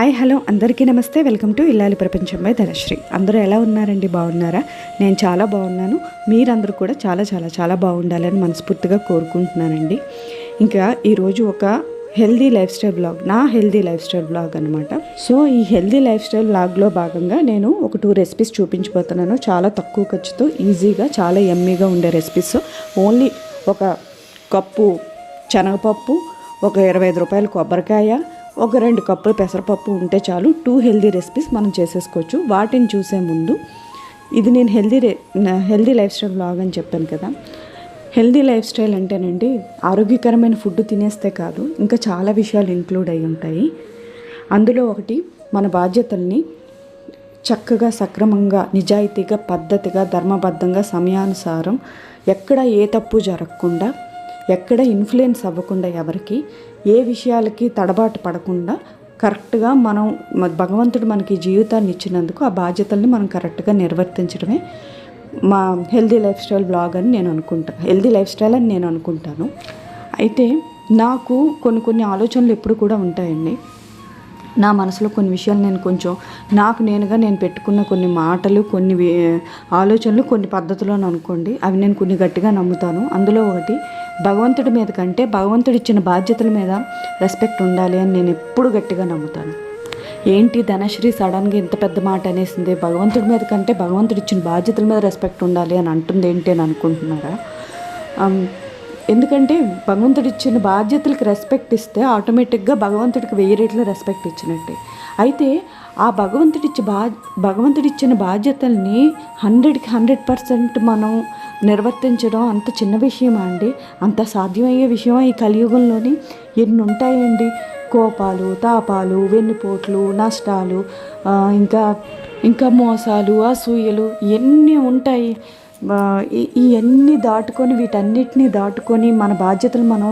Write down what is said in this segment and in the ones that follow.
Hi hello. అందరికీ నమస్తే. Welcome to ఇల్లాలి ప్రపంచం బై ధనశ్రీ. అందరూ ఎలా ఉన్నారండి? బాగున్నారా? నేను చాలా బాగున్నాను. మీరందరూ కూడా చాలా చాలా చాలా బాగుండాలని మనస్ఫూర్తిగా కోరుకుంటున్నానండి. ఇంకా ఈరోజు ఒక హెల్దీ లైఫ్ స్టైల్ బ్లాగ్ నా హెల్దీ లైఫ్ స్టైల్ బ్లాగ్ అనమాట సో ఈ హెల్దీ లైఫ్ స్టైల్ బ్లాగ్లో భాగంగా నేను ఒక టూ రెసిపీస్ చూపించబోతున్నాను. చాలా తక్కువ ఖర్చుతో ఈజీగా చాలా ఎమ్మీగా ఉండే రెసిపీస్. ఓన్లీ ఒక కప్పు శనగపప్పు ఒక ఇరవై ఐదు రూపాయల కొబ్బరికాయ ఒక రెండు కప్పులు పెసరపప్పు ఉంటే చాలు. టూ హెల్దీ రెసిపీస్ మనం చేసేసుకోవచ్చు. వాటిని చూసే ముందు ఇది నేను హెల్దీ రే హెల్దీ లైఫ్ స్టైల్ బ్లాగ్ అని చెప్పాను కదా. హెల్దీ లైఫ్ స్టైల్ అంటేనండి ఆరోగ్యకరమైన ఫుడ్ తినేస్తే కాదు ఇంకా చాలా విషయాలు ఇంక్లూడ్ అయి ఉంటాయి. అందులో ఒకటి మన బాధ్యతల్ని చక్కగా సక్రమంగా నిజాయితీగా పద్ధతిగా ధర్మబద్ధంగా సమయానుసారం ఎక్కడ ఏ తప్పు జరగకుండా ఎక్కడ ఇన్ఫ్లుయెన్స్ అవ్వకుండా ఎవరికి ఏ విషయాలకి తడబాటు పడకుండా కరెక్ట్గా మనం భగవంతుడు మనకి జీవితాన్ని ఇచ్చినందుకు ఆ బాధ్యతల్ని మనం కరెక్ట్గా నిర్వర్తించడమే మా హెల్దీ లైఫ్ స్టైల్ బ్లాగ్ అని నేను అనుకుంటాను హెల్దీ లైఫ్ స్టైల్ అని నేను అనుకుంటాను. అయితే నాకు కొన్ని కొన్ని ఆలోచనలు ఎప్పుడు కూడా ఉంటాయండి. నా మనసులో కొన్ని విషయాలు నేను కొంచెం నాకు నేనుగా నేను పెట్టుకున్న కొన్ని మాటలు కొన్ని ఆలోచనలు కొన్ని పద్ధతులు అనుకోండి అవి నేను కొన్ని గట్టిగా నమ్ముతాను. అందులో ఒకటి భగవంతుడి మీద కంటే భగవంతుడు ఇచ్చిన బాధ్యతల మీద రెస్పెక్ట్ ఉండాలి అని నేను ఎప్పుడు గట్టిగా నమ్ముతాను. ఏంటి ధనశ్రీ సడన్గా ఇంత పెద్ద మాట అనేసింది? భగవంతుడి మీద కంటే భగవంతుడు ఇచ్చిన బాధ్యతల మీద రెస్పెక్ట్ ఉండాలి అని అంటుంది ఏంటి అని అనుకుంటున్నారా? ఎందుకంటే భగవంతుడు ఇచ్చిన బాధ్యతలకు రెస్పెక్ట్ ఇస్తే ఆటోమేటిక్గా భగవంతుడికి వెయ్యి రెట్లు రెస్పెక్ట్ ఇచ్చినట్టే. అయితే ఆ భగవంతుడిచ్చి బా భగవంతుడిచ్చిన బాధ్యతల్ని హండ్రెడ్కి హండ్రెడ్ పర్సెంట్ మనం నిర్వర్తించడం అంత చిన్న విషయమా అండి? అంత సాధ్యమయ్యే విషయమా ఈ కలియుగంలోని? ఎన్ని ఉంటాయండి కోపాలు తాపాలు వెన్నుపోట్లు నష్టాలు ఇంకా ఇంకా మోసాలు అసూయలు ఎన్ని ఉంటాయి. ఇవన్నీ దాటుకొని వీటన్నిటిని దాటుకొని మన బాధ్యతలు మనం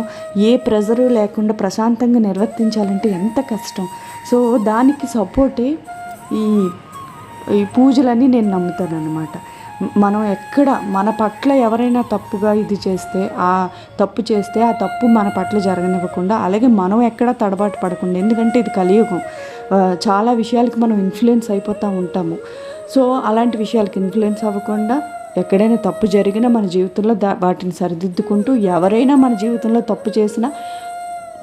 ఏ ప్రెజరు లేకుండా ప్రశాంతంగా నిర్వర్తించాలంటే ఎంత కష్టం. సో దానికి సపోర్టే ఈ ఈ పూజలని నేను నమ్ముతాను అనమాట మనం ఎక్కడ మన పట్ల ఎవరైనా తప్పుగా ఇది చేస్తే ఆ తప్పు చేస్తే ఆ తప్పు మన పట్ల జరగనివ్వకుండా అలాగే మనం ఎక్కడ తడబాటు పడకుండా ఎందుకంటే ఇది కలియుగం. చాలా విషయాలకి మనం ఇన్ఫ్లుయెన్స్ అయిపోతూ ఉంటాము. సో అలాంటి విషయాలకి ఇన్ఫ్లుయెన్స్ అవ్వకుండా ఎక్కడైనా తప్పు జరిగినా మన జీవితంలో దా వాటిని సరిదిద్దుకుంటూ ఎవరైనా మన జీవితంలో తప్పు చేసినా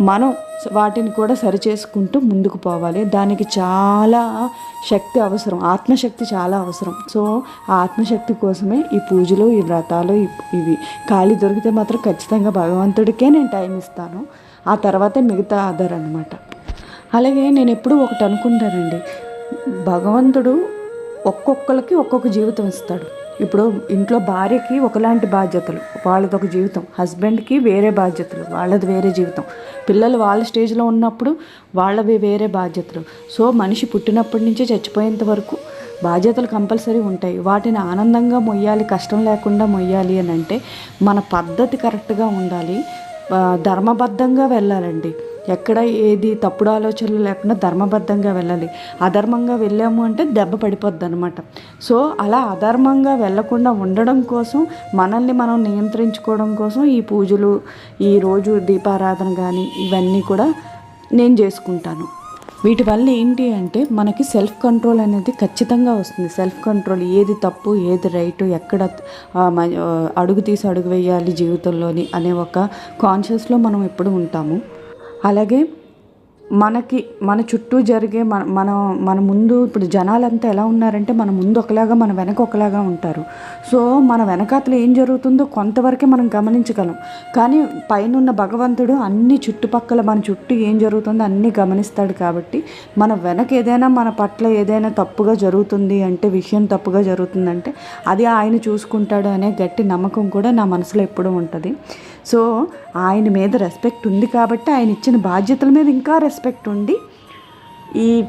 మనం వాటిని కూడా సరిచేసుకుంటూ ముందుకు పోవాలి. దానికి చాలా శక్తి అవసరం. ఆత్మశక్తి చాలా అవసరం. సో ఆ ఆత్మశక్తి కోసమే ఈ పూజలు ఈ వ్రతాలు ఇ- ఇవి. ఖాళీ దొరికితే మాత్రం ఖచ్చితంగా భగవంతుడికే నేను టైం ఇస్తాను. ఆ తర్వాతే మిగతా ఆధార్ అనమాట అలాగే నేను ఎప్పుడూ ఒకటి అనుకుంటానండి. భగవంతుడు ఒక్కొక్కరికి ఒక్కొక్క జీవితం ఇస్తాడు. ఇప్పుడు ఇంట్లో భార్యకి ఒకలాంటి బాధ్యతలు వాళ్ళది ఒక జీవితం. హస్బెండ్కి వేరే బాధ్యతలు వాళ్ళది వేరే జీవితం. పిల్లలు వాళ్ళ స్టేజ్లో ఉన్నప్పుడు వాళ్ళవి వేరే బాధ్యతలు. సో మనిషి పుట్టినప్పటి నుంచే చచ్చిపోయేంత వరకు బాధ్యతలు కంపల్సరీ ఉంటాయి. వాటిని ఆనందంగా మొయ్యాలి కష్టం లేకుండా మొయ్యాలి అని అంటే మన పద్ధతి కరెక్ట్గా ఉండాలి. ధర్మబద్ధంగా వెళ్ళాలండి. ఎక్కడ ఏది తప్పుడు ఆలోచనలు లేకుండా ధర్మబద్ధంగా వెళ్ళాలి. అధర్మంగా వెళ్ళాము అంటే దెబ్బ పడిపోద్ది అనమాట సో అలా అధర్మంగా వెళ్ళకుండా ఉండడం కోసం మనల్ని మనం నియంత్రించుకోవడం కోసం ఈ పూజలు ఈ రోజు దీపారాధన కానీ ఇవన్నీ కూడా నేను చేసుకుంటాను. వీటి వల్ల ఏంటి అంటే మనకి సెల్ఫ్ కంట్రోల్ అనేది ఖచ్చితంగా వస్తుంది. సెల్ఫ్ కంట్రోల్ ఏది తప్పు ఏది రైట్ ఎక్కడ అడుగు తీసి అడుగు వేయాలి జీవితంలోని అనే ఒక కాన్షియస్లో మనం ఎప్పుడు ఉంటాము. అలాగే మనకి మన చుట్టూ జరిగే మన మన మన ముందు ఇప్పుడు జనాలంతా ఎలా ఉన్నారంటే మన ముందు ఒకలాగా మన వెనక ఒకలాగా ఉంటారు. సో మన వెనకాతలు ఏం జరుగుతుందో కొంతవరకే మనం గమనించగలం. కానీ పైనున్న భగవంతుడు అన్ని చుట్టుపక్కల మన చుట్టూ ఏం జరుగుతుందో అన్నీ గమనిస్తాడు కాబట్టి మన వెనక ఏదైనా మన పట్ల ఏదైనా తప్పుగా జరుగుతుంది అంటే విషయం తప్పుగా జరుగుతుందంటే అది ఆయన చూసుకుంటాడు అనే గట్టి నమ్మకం కూడా నా మనసులో ఎప్పుడూ ఉంటుంది. సో ఆయన మీద రెస్పెక్ట్ ఉంది కాబట్టి ఆయన ఇచ్చిన బాధ్యతల మీద ఇంకా రెస్పెక్ట్ ఉండి ఈ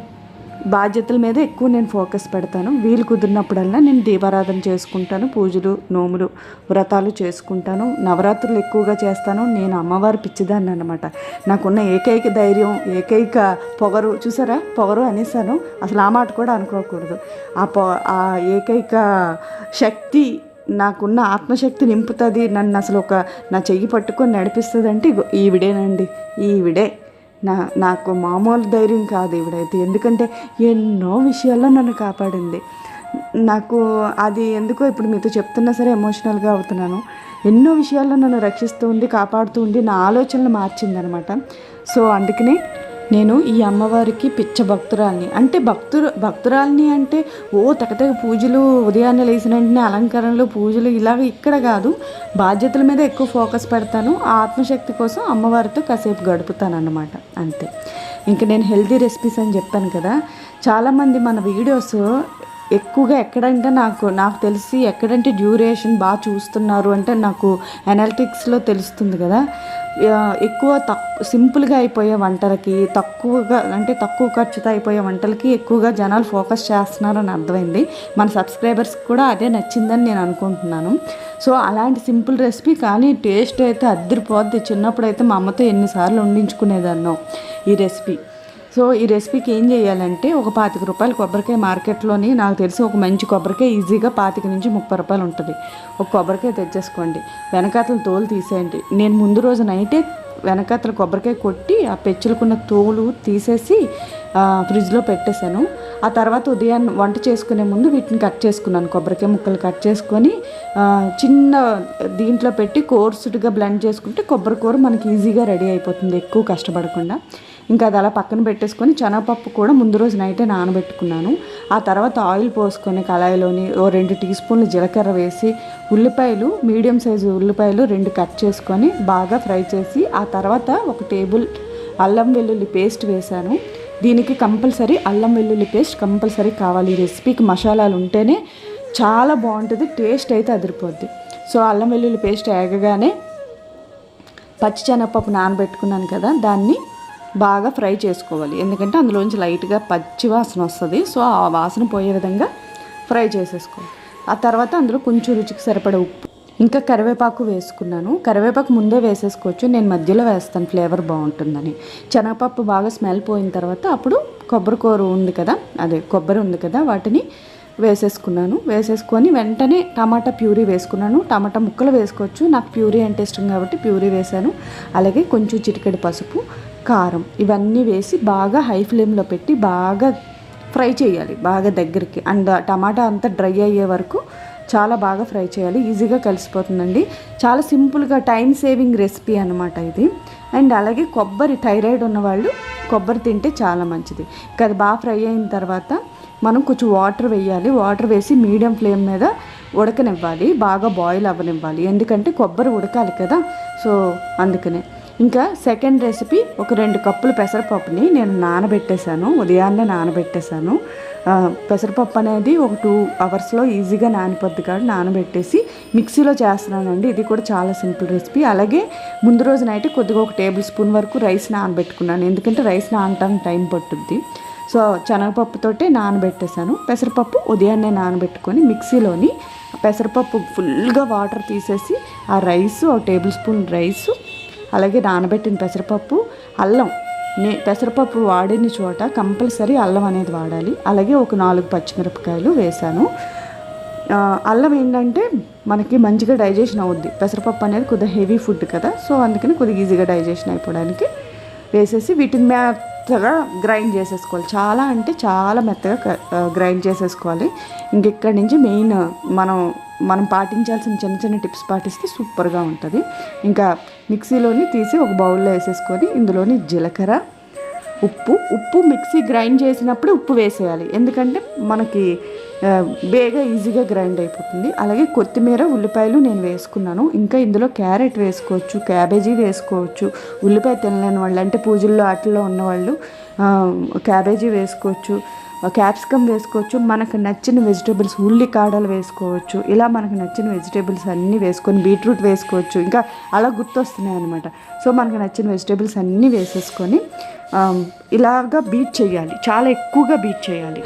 బాధ్యతల మీద ఎక్కువ నేను ఫోకస్ పెడతాను. వీలు కుదిరినప్పుడల్లా నేను దీపారాధన చేసుకుంటాను పూజలు నోములు వ్రతాలు చేసుకుంటాను. నవరాత్రులు ఎక్కువగా చేస్తాను. నేను అమ్మవారి పిచ్చిదాన్ని అనమాట నాకున్న ఏకైక ధైర్యం ఏకైక పొగరు చూసారా? పొగరు అనేసాను అసలు ఆ మాట కూడా అనుకోకూడదు. ఆ పొ ఆ ఏకైక శక్తి నాకున్న ఆత్మశక్తి నింపుతుంది నన్ను అసలు ఒక నా చెయ్యి పట్టుకొని నడిపిస్తుంది అంటే ఈవిడేనండి ఈవిడే. నా నాకు మామూలు ధైర్యం కాదు ఈవిడైతే. ఎందుకంటే ఎన్నో విషయాల్లో నన్ను కాపాడింది. నాకు అది ఎందుకో ఇప్పుడు మీతో చెప్తున్నా సరే ఎమోషనల్గా అవుతున్నాను. ఎన్నో విషయాల్లో నన్ను రక్షిస్తూ ఉంది కాపాడుతూ ఉండి నా ఆలోచనలు మార్చిందనమాట. సో అందుకనే నేను ఈ అమ్మవారికి పిచ్చ భక్తురాల్ని. అంటే భక్తురు భక్తురాల్ని అంటే ఓ తగతగ పూజలు ఉదయాన్నే లేచిన వెంటనే అలంకరణలు పూజలు ఇలాగ ఇక్కడ కాదు. బాధ్యతల మీద ఎక్కువ ఫోకస్ పెడతాను. ఆ ఆత్మశక్తి కోసం అమ్మవారితో కాసేపు గడుపుతాను అన్నమాట అంతే. ఇంకా నేను హెల్తీ రెసిపీస్ అని చెప్పాను కదా. చాలామంది మన వీడియోస్ ఎక్కువగా ఎక్కడంటే నాకు నాకు తెలిసి ఎక్కడంటే డ్యూరేషన్ బాగా చూస్తున్నారు అంటే నాకు అనాలిటిక్స్లో తెలుస్తుంది కదా. ఎక్కువ తక్కు సింపుల్గా అయిపోయే వంటలకి తక్కువగా అంటే తక్కువ ఖర్చుతో అయిపోయే వంటలకి ఎక్కువగా జనాలు ఫోకస్ చేస్తున్నారని అర్థమైంది. మన సబ్స్క్రైబర్స్కి కూడా అదే నచ్చిందని నేను అనుకుంటున్నాను. సో అలాంటి సింపుల్ రెసిపీ కానీ టేస్ట్ అయితే అద్దరిపోద్ది. చిన్నప్పుడు అయితే మా అమ్మతో ఎన్నిసార్లు వండించుకునేదాన్నో ఈ రెసిపీ. సో ఈ రెసిపీకి ఏం చేయాలంటే ఒక పాతిక రూపాయలు కొబ్బరికాయ మార్కెట్లోని నాకు తెలిసి ఒక మంచి కొబ్బరికాయ ఈజీగా పాతిక నుంచి ముప్పై రూపాయలు ఉంటుంది. ఒక కొబ్బరికాయ తెచ్చేసుకోండి. వెనకాతల తోలు తీసేయండి. నేను ముందు రోజు నైటే వెనకాతల కొబ్బరికాయ కొట్టి ఆ పెచ్చులకున్న తోలు తీసేసి ఫ్రిడ్జ్లో పెట్టేశాను. ఆ తర్వాత ఉదయాన్నే వంట చేసుకునే ముందు వీటిని కట్ చేసుకున్నాను. కొబ్బరికాయ ముక్కలు కట్ చేసుకొని చిన్న దీంట్లో పెట్టి కోర్సుడ్గా బ్లెండ్ చేసుకుంటే కొబ్బరి కూర మనకి ఈజీగా రెడీ అయిపోతుంది. ఎక్కువ కష్టపడకుండా. ఇంకా అది అలా పక్కన పెట్టేసుకొని శనగపప్పు కూడా ముందు రోజు నైటే నానబెట్టుకున్నాను. ఆ తర్వాత ఆయిల్ పోసుకొని కళాయిలోని ఓ రెండు టీ స్పూన్లు జీలకర్ర వేసి ఉల్లిపాయలు మీడియం సైజు ఉల్లిపాయలు రెండు కట్ చేసుకొని బాగా ఫ్రై చేసి ఆ తర్వాత ఒక టేబుల్ అల్లం వెల్లుల్లి పేస్ట్ వేశాను. దీనికి కంపల్సరీ అల్లం వెల్లుల్లి పేస్ట్ కంపల్సరీ కావాలి. ఈ రెసిపీకి మసాలాలు ఉంటేనే చాలా బాగుంటుంది టేస్ట్ అయితే అదిరిపోద్ది. సో అల్లం వెల్లుల్లి పేస్ట్ ఏగగానే పచ్చి శనగపప్పు నానబెట్టుకున్నాను కదా దాన్ని బాగా ఫ్రై చేసుకోవాలి. ఎందుకంటే అందులోంచి లైట్గా పచ్చి వాసన వస్తుంది. సో ఆ వాసన పోయే విధంగా ఫ్రై చేసేసుకోవాలి. ఆ తర్వాత అందులో కొంచెం రుచికి సరిపడే ఉప్పు. ఇంకా కరివేపాకు వేసుకున్నాను. కరివేపాకు ముందే వేసేసుకోవచ్చు. నేను మధ్యలో వేస్తాను. ఫ్లేవర్ బాగుంటుందని. శనగపప్పు బాగా స్మెల్ పోయిన తర్వాత అప్పుడు కొబ్బరి కూర ఉంది కదా? అదే కొబ్బరి ఉంది కదా? వాటిని వేసేసుకున్నాను. వేసేసుకొని వెంటనే టమాటా ప్యూరీ వేసుకున్నాను. టమాటా ముక్కలు వేసుకోవచ్చు. నాకు ప్యూరీ అంటే ఇష్టం కాబట్టి ప్యూరీ వేశాను. అలాగే కొంచెం చిటికెడు పసుపు కారం ఇవన్నీ వేసి బాగా హై ఫ్లేమ్లో పెట్టి బాగా ఫ్రై చేయాలి. బాగా దగ్గరికి. అండ్ టమాటా అంతా డ్రై అయ్యే వరకు చాలా బాగా ఫ్రై చేయాలి. ఈజీగా కలిసిపోతుందండి. చాలా సింపుల్గా టైం సేవింగ్ రెసిపీ అనమాట ఇది. అండ్ అలాగే కొబ్బరి థైరాయిడ్ ఉన్నవాళ్ళు కొబ్బరి తింటే చాలా మంచిది. ఇంకా అది బాగా ఫ్రై అయిన తర్వాత మనం కొంచెం వాటర్ వేయాలి. వాటర్ వేసి మీడియం ఫ్లేమ్ మీద ఉడకనివ్వాలి. బాగా బాయిల్ అవ్వనివ్వాలి. ఎందుకంటే కొబ్బరి ఉడకాలి కదా. సో అందుకనే. ఇంకా సెకండ్ రెసిపీ ఒక రెండు కప్పులు పెసరపప్పుని నేను నానబెట్టేశాను. ఉదయాన్నే నానబెట్టేశాను. పెసరపప్పు అనేది ఒక టూ అవర్స్లో ఈజీగా నానిపోద్ది కాబట్టి నానబెట్టేసి మిక్సీలో చేస్తున్నానండి. ఇది కూడా చాలా సింపుల్ రెసిపీ అలాగే ముందు రోజు నైట్ కొద్దిగా ఒక టేబుల్ స్పూన్ వరకు రైస్ నానబెట్టుకున్నాను. ఎందుకంటే రైస్ నానటానికి టైం పట్టుద్ది. సో శనగపప్పుతోటే నానబెట్టేశాను. పెసరపప్పు ఉదయాన్నే నానబెట్టుకొని మిక్సీలోని పెసరపప్పు ఫుల్గా వాటర్ తీసేసి ఆ రైస్ ఒక టేబుల్ స్పూన్ రైసు అలాగే నానబెట్టిన పెసరపప్పు అల్లం. నే పెసరపప్పు వాడిన చోట కంపల్సరీ అల్లం అనేది వాడాలి. అలాగే ఒక నాలుగు పచ్చిమిరపకాయలు వేశాను. అల్లం ఏంటంటే మనకి మంచిగా డైజెషన్ అవుద్ది. పెసరపప్పు అనేది కొద్దిగా హెవీ ఫుడ్ కదా. సో అందుకని కొద్దిగా ఈజీగా డైజెషన్ అయిపోవడానికి వేసేసి వీటిని మెత్తగా గ్రైండ్ చేసేసుకోవాలి. చాలా అంటే చాలా మెత్తగా గ్రైండ్ చేసేసుకోవాలి. ఇంకెక్కడి నుంచి మెయిన్ మనం మనం పాటించాల్సిన చిన్న చిన్న టిప్స్ పాటిస్తే సూపర్గా ఉంటుంది. ఇంకా మిక్సీలోని తీసి ఒక బౌల్లో వేసేసుకొని ఇందులోని జీలకర్ర ఉప్పు. ఉప్పు మిక్సీ గ్రైండ్ చేసినప్పుడు ఉప్పు వేసేయాలి. ఎందుకంటే మనకి బేగా ఈజీగా గ్రైండ్ అయిపోతుంది. అలాగే కొత్తిమీర ఉల్లిపాయలు నేను వేసుకున్నాను. ఇంకా ఇందులో క్యారెట్ వేసుకోవచ్చు క్యాబేజీ వేసుకోవచ్చు ఉల్లిపాయ తినలేని వాళ్ళు అంటే పూజల్లో ఆటల్లో ఉన్నవాళ్ళు క్యాబేజీ వేసుకోవచ్చు క్యాప్సికమ్ వేసుకోవచ్చు మనకు నచ్చిన వెజిటేబుల్స్ ఉల్లి కాడలు వేసుకోవచ్చు ఇలా మనకు నచ్చిన వెజిటేబుల్స్ అన్నీ వేసుకొని బీట్రూట్ వేసుకోవచ్చు ఇంకా అలా గుర్తొస్తున్నాయి అనమాట సో మనకు నచ్చిన వెజిటేబుల్స్ అన్నీ వేసేసుకొని ఇలాగా బీట్ చేయాలి. చాలా ఎక్కువగా బీట్ చేయాలి.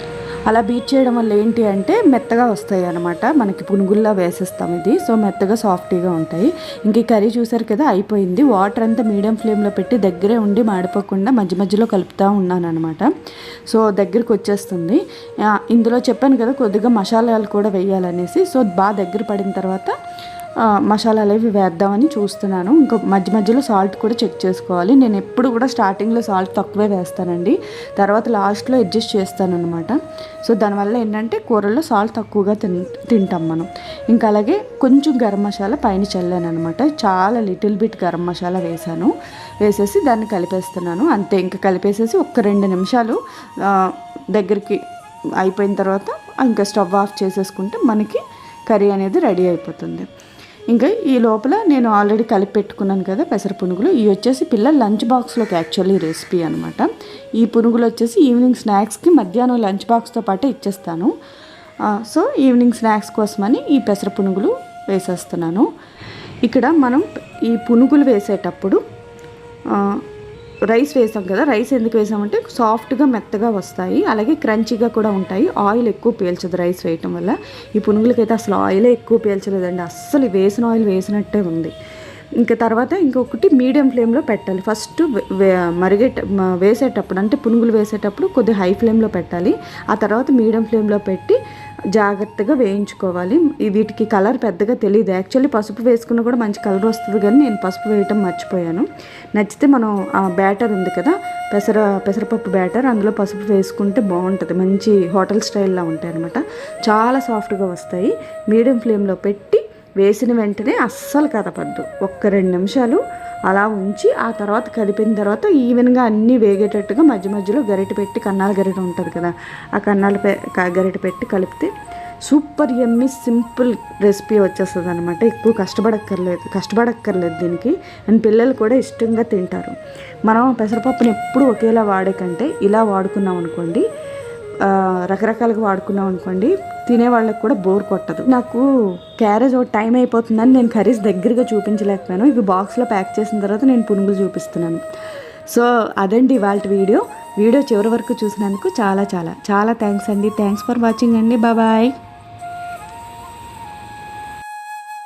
అలా బీట్ చేయడం వల్ల ఏంటి అంటే మెత్తగా వస్తాయి అనమాట మనకి పునుగుల్లా వేసేస్తాం ఇది. సో మెత్తగా సాఫ్టీగా ఉంటాయి. ఇంక కర్రీ చూసారు కదా అయిపోయింది. వాటర్ అంతా మీడియం ఫ్లేమ్లో పెట్టి దగ్గరే ఉండి మాడిపోకుండా మధ్య మధ్యలో కలుపుతూ ఉన్నాను అనమాట సో దగ్గరికి వచ్చేస్తుంది. ఇందులో చెప్పాను కదా కొద్దిగా మసాలాలు కూడా వేయాలనేసి. సో బాగా దగ్గర పడిన తర్వాత మసాలాలు అవి వేద్దామని చూస్తున్నాను. ఇంకా మధ్య మధ్యలో సాల్ట్ కూడా చెక్ చేసుకోవాలి. నేను ఎప్పుడు కూడా స్టార్టింగ్లో సాల్ట్ తక్కువే వేస్తానండి. తర్వాత లాస్ట్లో అడ్జస్ట్ చేస్తాను అనమాట సో దానివల్ల ఏంటంటే కూరల్లో సాల్ట్ తక్కువగా తిన్ తింటాం మనం. ఇంకా అలాగే కొంచెం గరం మసాలా పైన చల్లాను అనమాట చాలా లిటిల్ బిట్ గరం మసాలా వేసాను వేసేసి దాన్ని కలిపేస్తున్నాను. అంతే ఇంకా కలిపేసేసి ఒక్క రెండు నిమిషాలు దగ్గరికి అయిపోయిన తర్వాత ఇంకా స్టవ్ ఆఫ్ చేసేసుకుంటే మనకి కర్రీ అనేది రెడీ అయిపోతుంది. ఇంకా ఈ లోపల నేను ఆల్రెడీ కలిపి పెట్టుకున్నాను కదా పెసర పునుగులు. ఇవి వచ్చేసి పిల్లల లంచ్ బాక్స్లోకి యాక్చువల్లీ రెసిపీ అనమాట ఈ పునుగులు వచ్చేసి ఈవినింగ్ స్నాక్స్కి మధ్యాహ్నం లంచ్ బాక్స్తో పాటే ఇచ్చేస్తాను. సో ఈవినింగ్ స్నాక్స్ కోసమని ఈ పెసర పునుగులు వేసేస్తున్నాను. ఇక్కడ మనం ఈ పునుగులు వేసేటప్పుడు రైస్ వేసాం కదా రైస్ ఎందుకు వేసామంటే సాఫ్ట్గా మెత్తగా వస్తాయి. అలాగే క్రంచీగా కూడా ఉంటాయి. ఆయిల్ ఎక్కువ పీల్చదు రైస్ వేయటం వల్ల. ఈ పునుగులకైతే అసలు ఆయిలే ఎక్కువ పీల్చలేదండి. అస్సలు వేసిన ఆయిల్ వేసినట్టే ఉంది. ఇంకా తర్వాత ఇంకొకటి మీడియం ఫ్లేమ్లో పెట్టాలి. ఫస్ట్ మరిగేట వేసేటప్పుడు అంటే పునుగులు వేసేటప్పుడు కొద్దిగా హై ఫ్లేమ్లో పెట్టాలి. ఆ తర్వాత మీడియం ఫ్లేమ్లో పెట్టి జాగ్రత్తగా వేయించుకోవాలి. వీటికి కలర్ పెద్దగా తెలియదు యాక్చువల్లీ పసుపు వేసుకున్నా కూడా మంచి కలర్ వస్తుంది కానీ నేను పసుపు వేయటం మర్చిపోయాను. నచ్చితే మనం ఆ బ్యాటర్ ఉంది కదా పెసర పెసరపప్పు బ్యాటర్ అందులో పసుపు వేసుకుంటే బాగుంటుంది. మంచి హోటల్ స్టైల్లో ఉంటాయి అనమాట చాలా సాఫ్ట్గా వస్తాయి. మీడియం ఫ్లేమ్లో పెట్టి వేసిన వెంటనే అస్సలు కదపద్దు. ఒక్క రెండు నిమిషాలు అలా ఉంచి ఆ తర్వాత కలిపిన తర్వాత ఈవెన్గా అన్నీ వేగేటట్టుగా మధ్య మధ్యలో గరిటె పెట్టి కన్నాల గరిటె ఉంటుంది కదా ఆ కన్నాల పె గరిటె పెట్టి కలిపితే సూపర్ ఎమ్మి సింపుల్ రెసిపీ వచ్చేస్తుంది అనమాట ఎక్కువ కష్టపడక్కర్లేదు కష్టపడక్కర్లేదు దీనికి. అండ్ పిల్లలు కూడా ఇష్టంగా తింటారు. మనం పెసరపప్పుని ఎప్పుడు ఒకేలా వాడే కంటే ఇలా వాడుకున్నాం అనుకోండి రకరకాలుగా వాడుకున్నాం అనుకోండి తినే వాళ్ళకి కూడా బోర్ కొట్టదు. నాకు క్యారేజ్ ఒక టైం అయిపోతుందని నేను కర్రీస్ దగ్గరగా చూపించలేకపోయాను. ఇవి బాక్స్లో ప్యాక్ చేసిన తర్వాత నేను పునుగులు చూపిస్తున్నాను. సో అదండి ఇవాళ వీడియో. వీడియో చివరి వరకు చూసినందుకు చాలా చాలా చాలా థ్యాంక్స్ అండి. థ్యాంక్స్ ఫర్ వాచింగ్ అండి. బాబాయ్